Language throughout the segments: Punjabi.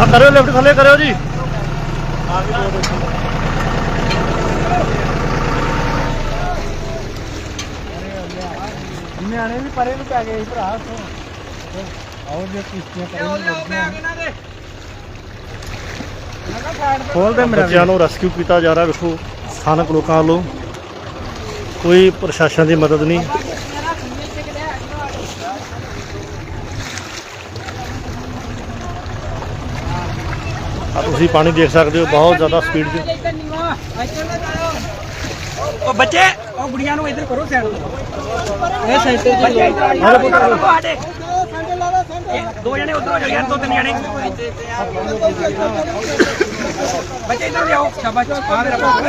ਆ ਕਰਿਓ ਲਿਫਟ ਥੱਲੇ ਕਰਿਓ ਜੀ। ਨਿਆਣੇ ਵੀ ਪਰੇ ਨੂੰ ਪੈ ਗਏ ਸੀ ਭਰਾ ਆਓ ਜੇ ਕਿਸ਼ਤੀਆਂ ਕਰੀ ਖੋਲ ਦੇ। ਮੇਰਾ ਬੱਚਿਆਂ ਨੂੰ ਰੈਸਕਿਊ ਕੀਤਾ ਜਾ ਰਿਹਾ ਵੇਖੋ ਸਥਾਨਕ ਲੋਕਾਂ ਵੱਲੋਂ। ਕੋਈ ਪ੍ਰਸ਼ਾਸਨ ਦੀ ਮਦਦ ਨਹੀਂ। ਆ ਤੁਸੀਂ ਪਾਣੀ ਦੇਖ ਸਕਦੇ ਹੋ, ਬਹੁਤ ਜ਼ਿਆਦਾ ਸਪੀਡ 'ਚ। ਉਹ ਬੱਚੇ, ਉਹ ਗੁੜੀਆਂ ਨੂੰ ਇੱਧਰ ਕਰੋ ਸਾਈਡ ਇਹ ਸਾਈਡ ਤੇ ਦੋ ਜਣੇ ਉਧਰ ਹੋ ਜਾਣ ਦੋ ਤਿੰਨ ਜਣੇ। ਬੱਚੇ, ਇੱਧਰ ਲਿਆਓ ਸ਼ਾਬਾਸ਼। ਆ ਮੇਰਾ ਪੁੱਤ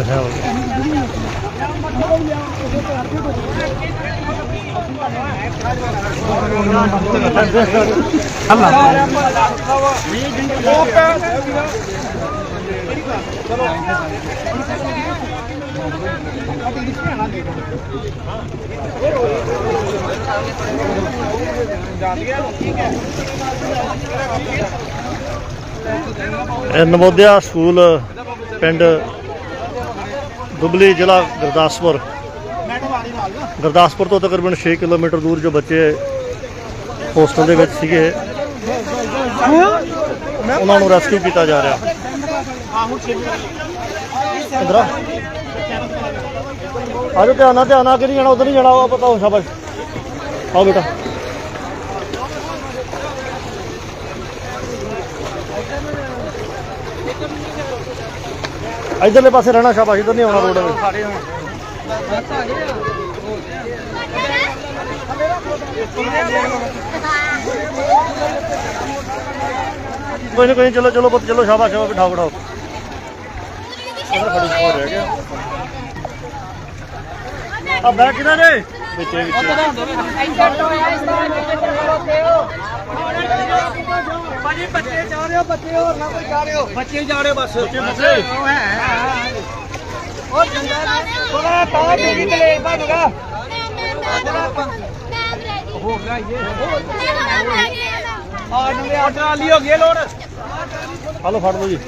ਅੱਛਾ ਹੋ ਗਿਆ। ਇਹ ਨਵੋਦਿਆ ਸਕੂਲ ਪਿੰਡ ਦੁਬਲੀ ਜ਼ਿਲ੍ਹਾ ਗੁਰਦਾਸਪੁਰ। ਗੁਰਦਾਸਪੁਰ ਤੋਂ ਤਕਰੀਬਨ 6 ਕਿਲੋਮੀਟਰ ਦੂਰ ਜੋ ਬੱਚੇ ਹੋਸਟਲ ਦੇ ਵਿੱਚ ਸੀਗੇ, ਉਹਨਾਂ ਨੂੰ ਰੈਸਕਿਊ ਕੀਤਾ ਜਾ ਰਿਹਾ। ਇਧਰ ਆ ਆਜੋ ਧਿਆਨ ਨਾਲ ਧਿਆਨ ਨਾਲ ਕਿ ਨਹੀਂ ਜਾਣਾ, ਉਧਰ ਨਹੀਂ ਜਾਣਾ ਉਹ ਪਤਾ ਹੋ ਸ਼ਾਬਾਸ਼। ਆਓ ਬੇਟਾ। ਇਧਰਲੇ ਪਾਸੇ ਰਹਿਣਾ ਸ਼ਾਬਾਸ਼ ਇਧਰ ਨਹੀਂ ਆਉਣਾ ਰੋਡ ਵਿੱਚ ਕੋਈ ਨਹੀਂ ਕੋਈ ਨੀ, ਚਲੋ ਚਲੋ ਪੁੱਤ ਚਲੋ ਸ਼ਾਬਾਸ਼ ਸ਼ਾਬਾਸ਼ ਬਿਠਾਓ ਬਿਠਾਓ। ਉਧਰ ਖੜੀ ਹੋ ਰਹਿ ਗਿਆ ਆ ਬੈਠ ਕਿਹਦਾ ਨੇ ਵਿੱਚੇ ਵਿੱਚੇ। ਭਾਜੀ ਬੱਚੇ ਜਾ ਰਹੇ ਹੋ ਬੱਚੇ ਹੋਰ ਨਾ ਕੋਈ ਜਾ ਰਹੇ ਹੋ। ਬੱਚੇ ਜਾ ਰਹੇ ਹੋ ਬਸ। ਬੱਚੇ ਬੱਚੇ। ਉਹ ਜੰਦਾ ਥੋੜਾ ਤਾਂ ਤੇਰੀ ਕਲੇ ਬਣੂਗਾ ਹੋ ਗਿਆ ਇਹ। ਆ ਨਵੇਂ ਆ ਟਰਾਲੀ ਹੋ ਗਈ ਲੋਡ ਹਲੋ ਫੜ ਲਓ ਜੀ।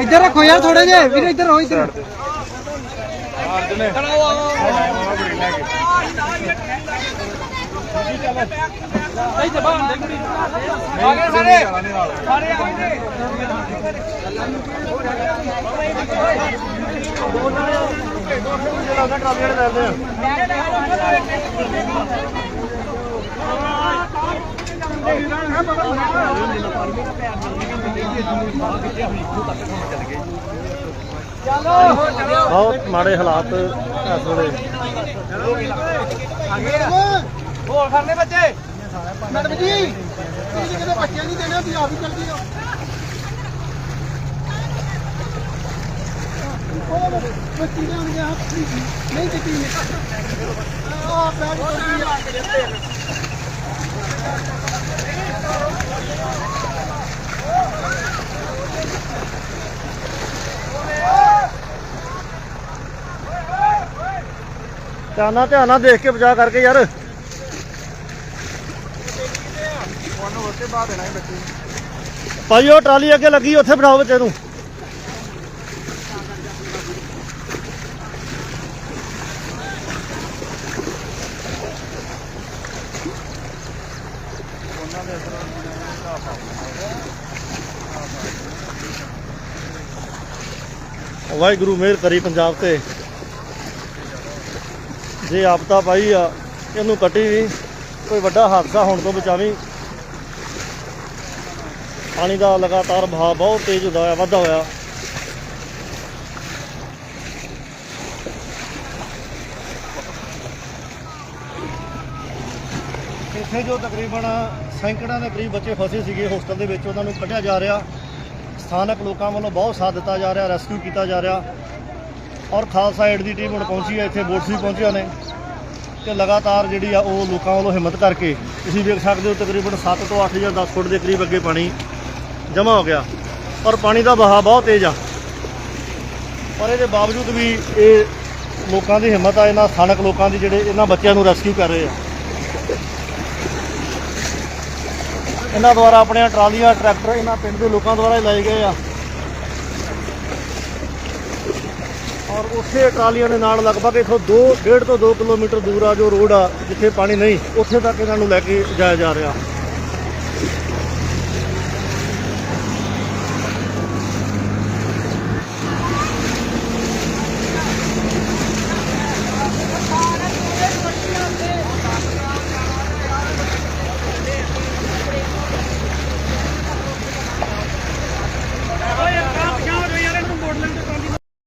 ਇੱਧਰ ਰੱਖੋ ਯਾਰ ਥੋੜੇ ਜੇ ਵੀਰ ਇੱਧਰ ਹੋ ਇੱਧਰ। ਇੱਥੇ ਬਾਹਰ ਦੇ ਕੁੜੀ ਆ ਗਏ ਸਾਰੇ ਆ ਬਹੁਤ ਮਾੜੇ ਹਾਲਾਤ ਇਸ ਵੇਲੇ। ਹੋਰ ਫੜਨੇ ਬੱਚੇ? ਮੈਡਮ ਜੀ, ਤੁਸੀਂ ਕਿਤੇ ਬੱਚਿਆਂ ਨਹੀਂ ਦੇਣਾ ਤੁਸੀਂ ਆਪ ਹੀ ਚੱਲਦੀ ਹੋ। ਬੱਚੀ ਦੇ ਆਉਣਗੇ ਨਹੀਂ ਦਿੱਤੀ। ਆ ਪੈਰ ਕੋਈ ਧਿਆਨ ਨਾਲ ਧਿਆਨ ਨਾਲ ਦੇਖ ਕੇ ਬਚਾ ਕਰਕੇ ਯਾਰ। ਭਾਈ ਉਹ ਟਰਾਲੀ ਅੱਗੇ ਲੱਗੀ ਉੱਥੇ ਬਿਠਾਓ ਬੱਚੇ ਨੂੰ। ਵਾਹਿਗੁਰੂ ਮਿਹਰ ਕਰੀ ਪੰਜਾਬ ਤੇ। ਜੇ ਆਪਤਾ ਪਾਈ ਆ, ਇਹਨੂੰ ਕੱਟੀ ਵੀ, ਕੋਈ ਵੱਡਾ ਹਾਦਸਾ ਹੋਣ ਤੋਂ ਬਚਾਵੀ। ਪਾਣੀ ਦਾ ਲਗਾਤਾਰ ਵਹਾਅ ਬਹੁਤ ਤੇਜ਼ ਹੁੰਦਾ ਹੋਇਆ ਵਾਧਾ ਹੋਇਆ। ਇੱਥੇ ਜੋ ਤਕਰੀਬਨ ਸੈਂਕੜਾਂ ਦੇ ਕਰੀਬ ਬੱਚੇ ਫਸੇ ਸੀਗੇ ਹੋਸਟਲ ਦੇ ਵਿੱਚ, ਉਹਨਾਂ ਨੂੰ ਕੱਢਿਆ ਜਾ ਰਿਹਾ। ਸਥਾਨਕ ਲੋਕਾਂ ਵੱਲੋਂ ਬਹੁਤ ਸਾਥ ਦਿੱਤਾ ਜਾ ਰਿਹਾ ਰੈਸਕਿਊ ਕੀਤਾ ਜਾ ਰਿਹਾ। ਔਰ ਖਾਲਸਾ ਏਡ ਦੀ ਟੀਮ ਹੁਣ ਪਹੁੰਚੀ ਹੈ, ਇੱਥੇ ਬੋਟਸ ਵੀ ਪਹੁੰਚੀਆਂ ਨੇ। ਤੇ ਲਗਾਤਾਰ ਜਿਹੜੀ ਆ ਉਹ ਲੋਕਾਂ ਵੱਲੋਂ ਹਿੰਮਤ ਕਰਕੇ, ਤੁਸੀਂ ਵੇਖ ਸਕਦੇ ਹੋ ਤਕਰੀਬਨ 7 ਤੋਂ 8 ਜਾਂ 10 ਫੁੱਟ ਦੇ ਕਰੀਬ ਅੱਗੇ ਪਾਣੀ ਜਮ੍ਹਾਂ ਹੋ ਗਿਆ। ਔਰ ਪਾਣੀ ਦਾ ਵਹਾਅ ਬਹੁਤ ਤੇਜ਼ ਆ। ਪਰ ਇਹਦੇ ਬਾਵਜੂਦ ਵੀ ਇਹ ਲੋਕਾਂ ਦੀ ਹਿੰਮਤ ਆ, ਇਹਨਾਂ ਸਥਾਨਕ ਲੋਕਾਂ ਦੀ ਜਿਹੜੇ ਇਹਨਾਂ ਬੱਚਿਆਂ ਨੂੰ ਰੈਸਕਿਊ ਕਰ ਰਹੇ ਆ। ਇਹਨਾਂ ਦੁਆਰਾ ਆਪਣੀਆਂ ਟਰਾਲੀਆਂ, ਟਰੈਕਟਰ ਇਹਨਾਂ ਪਿੰਡ ਦੇ ਲੋਕਾਂ ਦੁਆਰਾ ਹੀ ਲਾਏ ਗਏ ਆ। ਔਰ ਉੱਥੇ ਟਰਾਲੀਆਂ ਦੇ ਨਾਲ ਲਗਭਗ ਇਥੋਂ 2 1.5 ਤੋਂ 2 ਕਿਲੋਮੀਟਰ ਦੂਰ ਆ ਜੋ ਰੋਡ ਆ, ਜਿੱਥੇ ਪਾਣੀ ਨਹੀਂ, ਉੱਥੇ ਤੱਕ ਇਹਨਾਂ ਨੂੰ ਲੈ ਕੇ ਜਾਇਆ ਜਾ ਰਿਹਾ।